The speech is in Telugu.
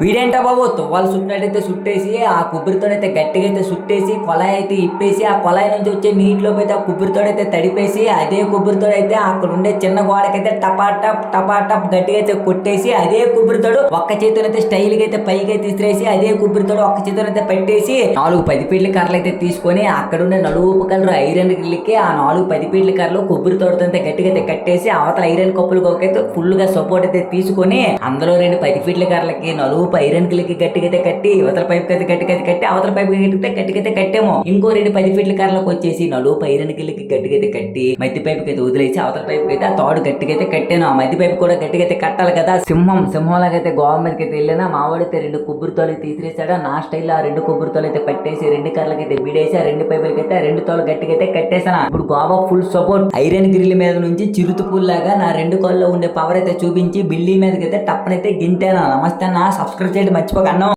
వీడేంటా బాబు? తువ్వాలు చుట్టినట్టయితే చుట్టేసి ఆ కొబ్బరితోనైతే గట్టిగా అయితే చుట్టేసి కొలాయి అయితే ఇప్పేసి ఆ కొలాయి నుంచి వచ్చే నీటిలోకి అయితే ఆ కొబ్బరితోడైతే తడిపేసి అదే కొబ్బరితోడైతే అక్కడ ఉండే చిన్న గోడకైతే టపా టపాటప్ టపా గట్టిగా అయితే కొట్టేసి అదే కొబ్బరితోడు ఒక్క చేతినైతే స్టైల్గా అయితే పైకి అయితే ఇసిరేసి అదే కొబ్బరితోడు ఒక్క చేతినైతే పెట్టేసి నాలుగు పది ఫీట్ల కర్రలు అయితే తీసుకొని అక్కడ ఉండే నలుగు కలర్ ఐరన్ గిల్లికి ఆ నాలుగు పది ఫీట్ల కర్రలు కుబ్బరితోడుతో అయితే గట్టిగా అయితే కట్టేసి అవతల ఐరన్ కప్పులు అయితే ఫుల్గా సపోర్ట్ అయితే తీసుకొని అందులో రెండు పది ఫీట్ల కర్రలకి నలుగు ఐరన్ కిలకి గట్టిగా అయితే కట్టి అవతల పైపు అయితే గట్టిగా కట్టి అవతల పైపు కట్టితే గట్టిగా కట్టాము. కట్టేమో ఇంకో రెండు పది ఫీట్ల కర్రలకు వచ్చేసి నలుగు ఐరన్ గిల్లికి గట్టికైతే కట్టి మధ్య పైపుకి అయితే వదిలేసి అవతల పైపు అయితే ఆ తాడు గట్టిగా కట్టాను. ఆ మధ్య పైపు కూడా గట్టిగా అయితే కట్టాలి కదా. సింహం సింహం అయితే గోవా మీదకి అయితే వెళ్ళినా మావాడైతే రెండు కొబ్బరితోలు అయితే తీసిరేసాడు నా స్టైల్ ఆ రెండు కొబ్బరితోలు అయితే పట్టేసి రెండు కర్రలకి అయితే బిడేసి ఆ రెండు పైపులకి అయితే రెండు తోలు గట్టికైతే కట్టేసాను ఇప్పుడు Goa full support. Iron grill మీద నుంచి చిరుత పూల్ లాగా నా రెండు కాల్లో ఉండే పవర్ అయితే చూపించి బిల్డింగ్ మీదకి అయితే తప్పనైతే గింటాను. నమస్తే అన్న సబ్స్క్రైబ్ చేయడం మర్చిపోక అన్నం